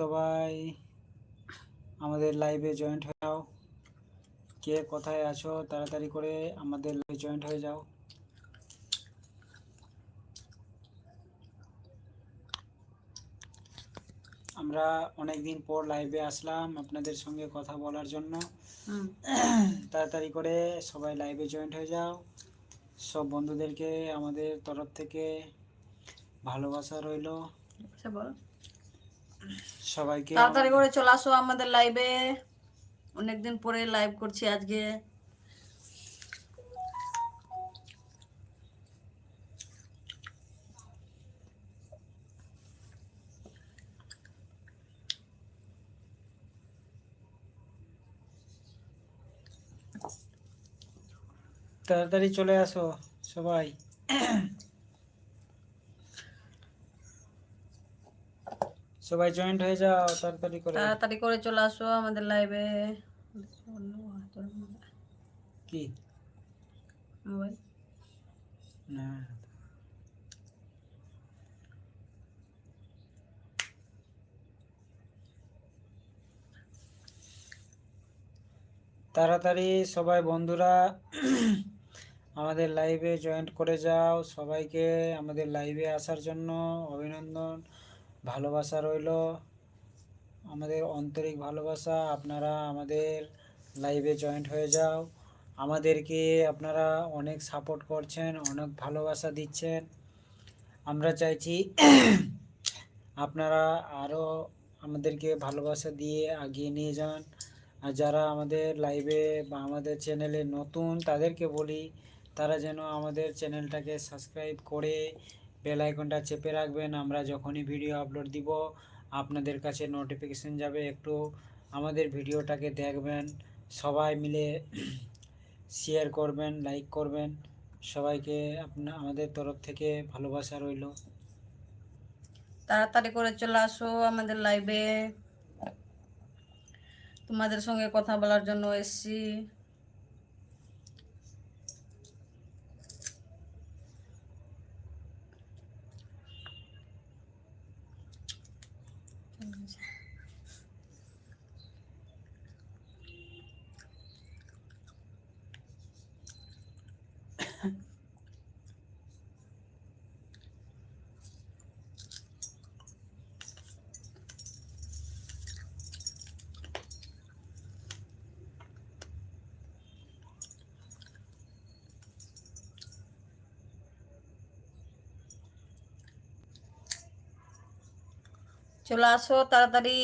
সবাই আমাদের লাইভে জয়েন্ট হয়ে যাও। কে কোথায় আছো তাড়াতাড়ি করে আমাদের লাইভে জয়েন্ট হয়ে যাও। আমরা অনেক দিন পর লাইভে আসলাম আপনাদের সঙ্গে কথা বলার জন্য। তাড়াতাড়ি করে সবাই লাইভে জয়েন্ট হয়ে যাও। সব বন্ধুদেরকে আমাদের তরফ থেকে ভালোবাসা রইল। সে বল। সবাইকে। তাড়াতাড়ি করে চলে আসো আমাদের লাইভে অনেকদিন পরে লাইভ করছি আজকে। তাড়াতাড়ি চলে আসো সবাই। সবাই জয়েন্ট হয়ে যাও তাড়াতাড়ি করে তাড়াতাড়ি করে চলে আসো আমাদের লাইভে কি? মোবাইল। না। তাড়াতাড়ি সবাই বন্ধুরা আমাদের লাইভে জয়েন্ট করে যাও। সবাইকে আমাদের লাইভে আসার জন্য অভিনন্দন। ভালোবাসা রইল। আমাদের আন্তরিক ভালোবাসা, আপনারা আমাদের লাইভে জয়েন্ট হয়ে যাও। আমাদেরকে আপনারা অনেক সাপোর্ট করছেন, অনেক ভালোবাসা দিচ্ছেন। আমরা চাইছি আপনারা আরও আমাদেরকে ভালোবাসা দিয়ে এগিয়ে নিয়ে যান। আর যারা আমাদের লাইভে বা আমাদের চ্যানেলে নতুন, তাদেরকে বলি, তারা যেন আমাদের চ্যানেলটাকে সাবস্ক্রাইব করে বেল আইকনটা চেপে রাখবেন। আমরা যখনই ভিডিও আপলোড দিব, আপনাদের কাছে নোটিফিকেশন যাবে। একটু আমাদের ভিডিওটাকে দেখবেন, সবাই মিলে শেয়ার করবেন লাইক করবেন। সবাইকে আপনা আমাদের তরফ থেকে ভালোবাসা রইল। তাড়াতাড়ি করে চলে আসো আমাদের লাইভে তোমাদের সঙ্গে কথা বলার জন্য এসছি। চলে আসো তাড়াতাড়ি।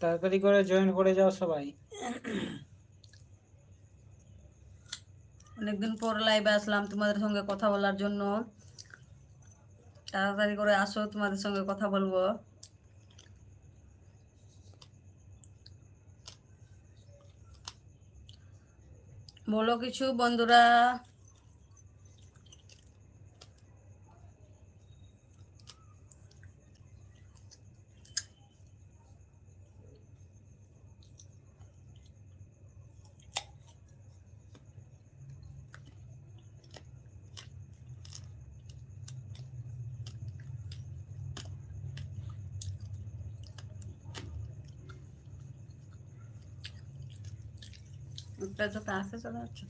তাড়াতাড়ি করে জয়েন করে যাও সবাই। অনেকদিন পর লাইভে আসলাম তোমাদের সঙ্গে কথা বলার জন্য। তাড়াতাড়ি করে আসো তোমাদের সঙ্গে কথা বলব। বলো কিছু বন্ধুরা। একটা তো কাছে চলে যাচ্ছে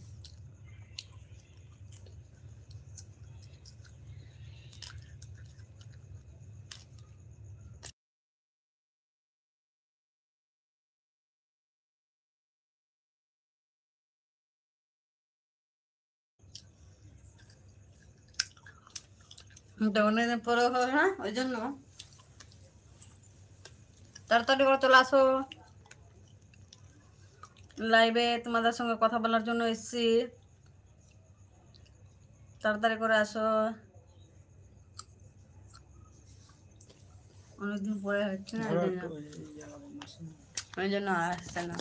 অনেকদিন পরে না ওই জন্য তাড়াতাড়ি করে চলে আসো লাইভে তোমাদের সঙ্গে কথা বলার জন্য এসেছি। তাড়াতাড়ি করে আসো। অনেকদিন পরে হচ্ছে না ওই জন্য আসছে না।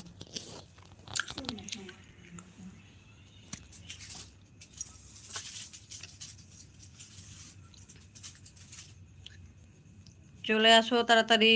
চলে আসো তাড়াতাড়ি।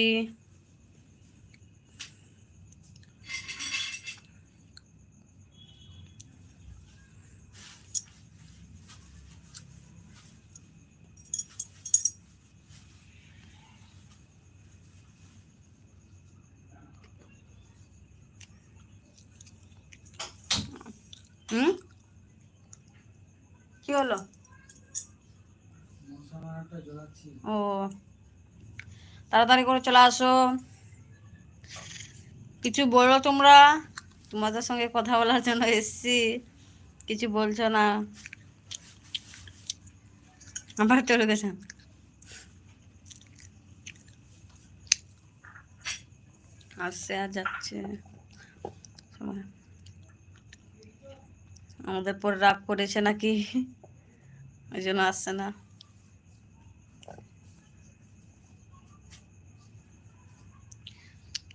হুম? কি হলো? ও, তাড়াতাড়ি করে চলে আসো। কিছু বলো তোমরা? তোমাদের সঙ্গে কথা বলার জন্য এসছি। কিছু বলছো না? আবার চলে গেছে। আসছে আর যাচ্ছে। আমাদের পর রাগ করেছে নাকি? ওই জন্য আসছে না।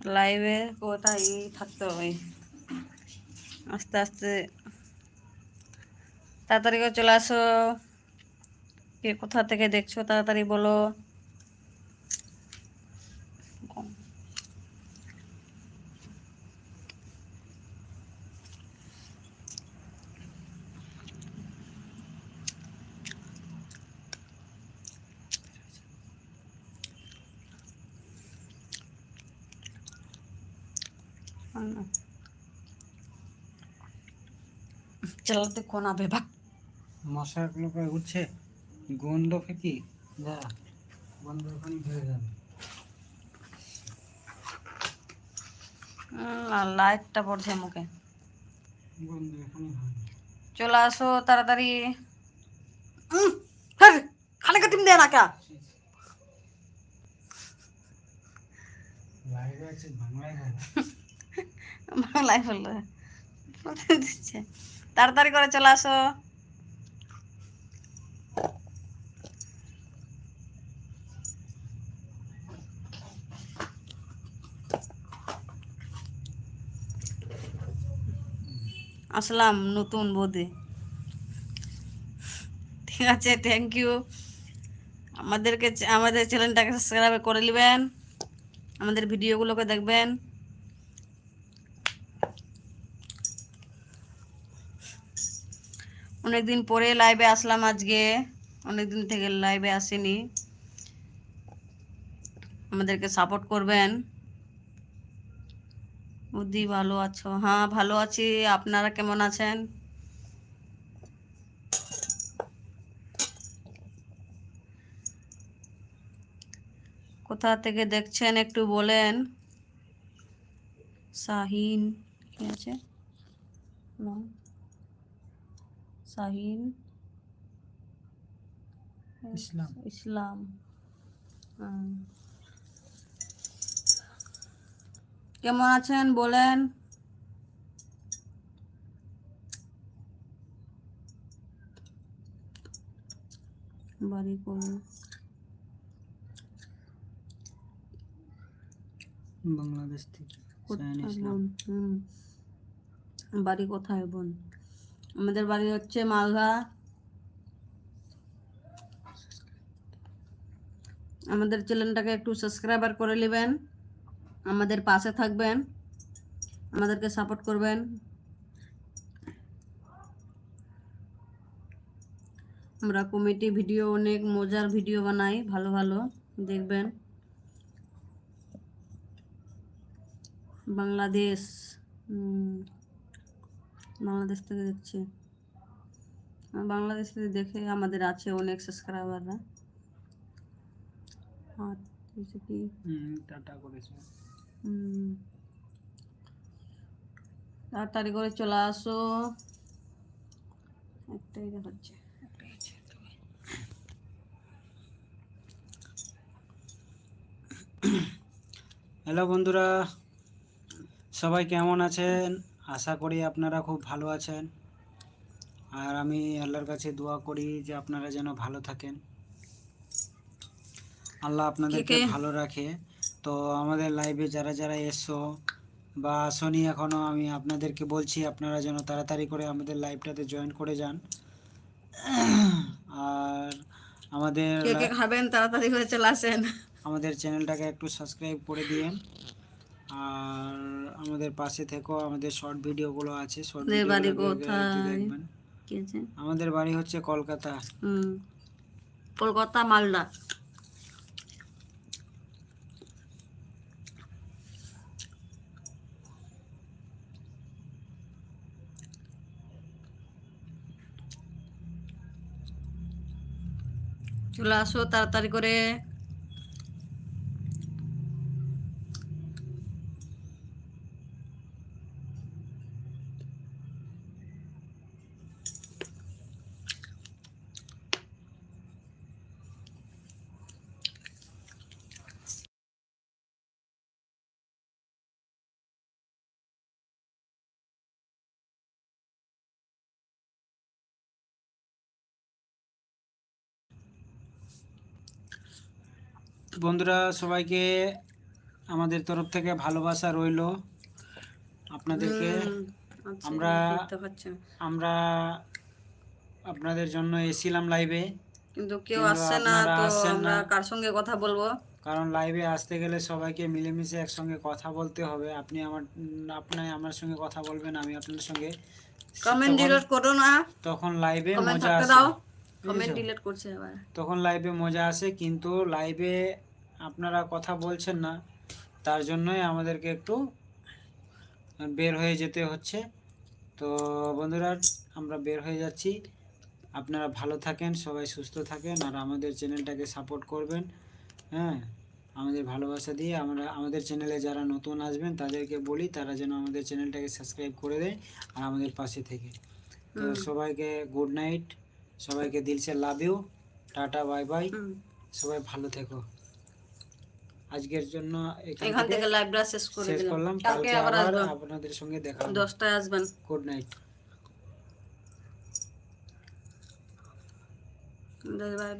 লাইভে কোথায় থাকতে হবে? আস্তে আস্তে তাড়াতাড়ি চলে আসো। কে কোথা থেকে দেখছ তাড়াতাড়ি বলো। চালাতে কোন আবে ভাগ। মশাগুলো করে উঠছে গন্ধ ফেকি। যা গন্ধ ওখানে হয়ে যাবে। লাইটটা পড়ছে মুখে। চলে আসো তাড়াতাড়ি। হ্যাঁ, খালি কাটিম দে না কা লাইভে আছে বাংলায় বলো বাংলায় বলল দিচ্ছে। তাড়াতাড়ি করে চলে আসো। আসলাম নতুন বোধে ঠিক আছে থ্যাংক ইউ আমাদেরকে, আমাদের চ্যানেলটাকে সাবস্ক্রাইব করে নেবেন। আমাদের ভিডিওগুলোকে দেখবেন। অনেকদিন পরে লাইভে আসলাম আজকে। অনেকদিন থেকে লাইভে আসিনি। আমাদেরকে সাপোর্ট করবেন। বুদ্ধি ভালো আছো? হ্যাঁ ভালো আছি। আপনারা কেমন আছেন? কোথা থেকে দেখছেন একটু বলেন। শাহিন, কি আছে? নাম শাহিন ইসলাম। ইসলাম। কেমন আছেন বলেন? বাড়ি করুন বাংলাদেশ থেকে বাড়ি কোথায় বোন? আমাদের বাড়ি হচ্ছে মালদা। আমাদের চ্যানেলটাকে একটু সাবস্ক্রাইবার করে নেবেন, আমাদের পাশে থাকবেন, আমাদেরকে সাপোর্ট করবেন। আমরা কমেডি ভিডিও, অনেক মজার ভিডিও বানাই, ভালো ভালো, দেখবেন। বাংলাদেশ বাংলাদেশ থেকে দেখছি। বাংলাদেশ থেকে দেখে আমাদের আছে অনেক সাবস্ক্রাইবাররা আর কি? টাটা করেছে। তাড়াতাড়ি করে চলে আসো। একটাই দেখাচ্ছে হ্যালো বন্ধুরা সবাই কেমন আছেন? আশা করি আপনারা খুব ভালো আছেন। আর আমি আল্লাহর কাছে দোয়া করি যে আপনারা যেন ভালো থাকেন। আল্লাহ আপনাদেরকে? ভালো রাখে। তো আমাদের লাইভে যারা যারা এসছো বা আসনি এখনও আমি আপনাদেরকে বলছি আপনারা যেন তাড়াতাড়ি করে আমাদের লাইভটাতে জয়েন করে যান। আর আমাদের খাবেন তাড়াতাড়ি করে চলে আসেন। আমাদের চ্যানেলটাকে একটু সাবস্ক্রাইব করে দিয়েন। আমাদের পাশে থেকো আমাদের শর্ট ভিডিও গুলো আছে আমাদের বাড়ি হচ্ছে কলকাতা। কলকাতা মালদা। চলে আসো তাড়াতাড়ি করে। বন্ধুরা সবাইকে আমাদের তরফ থেকে ভালোবাসা রইল আপনাদেরকে। আচ্ছা, আমরা আমরা আপনাদের জন্য এসিলাম লাইভে কিন্তু কেউ আসছে না তো আমরা কার সঙ্গে কথা বলব? কারণ লাইভে আসতে গেলে সবাইকে মিলেমিশে একসঙ্গে কথা বলতে হবে। আপনি আমার আপনি আমার সঙ্গে কথা বলবেন আমি আপনার সঙ্গে কমেন্ট ডিলিট করো না। তখন লাইভে মজা আসে? কমেন্ট ডিলিট করছে এবার তখন লাইভে মজা আসে কিন্তু লাইভে আপনারা কথা বলছেন না তার জন্যই আমাদেরকে একটু বের হয়ে যেতে হচ্ছে। তো বন্ধুরা আমরা বের হয়ে যাচ্ছি। আপনারা ভালো থাকেন সবাই সুস্থ থাকেন আর আমাদের চ্যানেলটাকে সাপোর্ট করবেন হ্যাঁ? আমাদের ভালোবাসা দিয়ে আমরা আমাদের চ্যানেলে যারা নতুন আসবেন তাদেরকে বলি তারা যেন আমাদের চ্যানেলটাকে সাবস্ক্রাইব করে দেয় আর আমাদের পাশে থেকে। তো সবাইকে গুড নাইট সবাইকে দিলসে love you tata bye bye. সবাই ভালো থেকো। আজকের জন্য এখান থেকে লাইভটা শেষ করে শেষ দিলাম। করলাম। কালকে আবার আপনাদের সঙ্গে দেখা হবে। দশটায় আসবেন। Good night bye bye.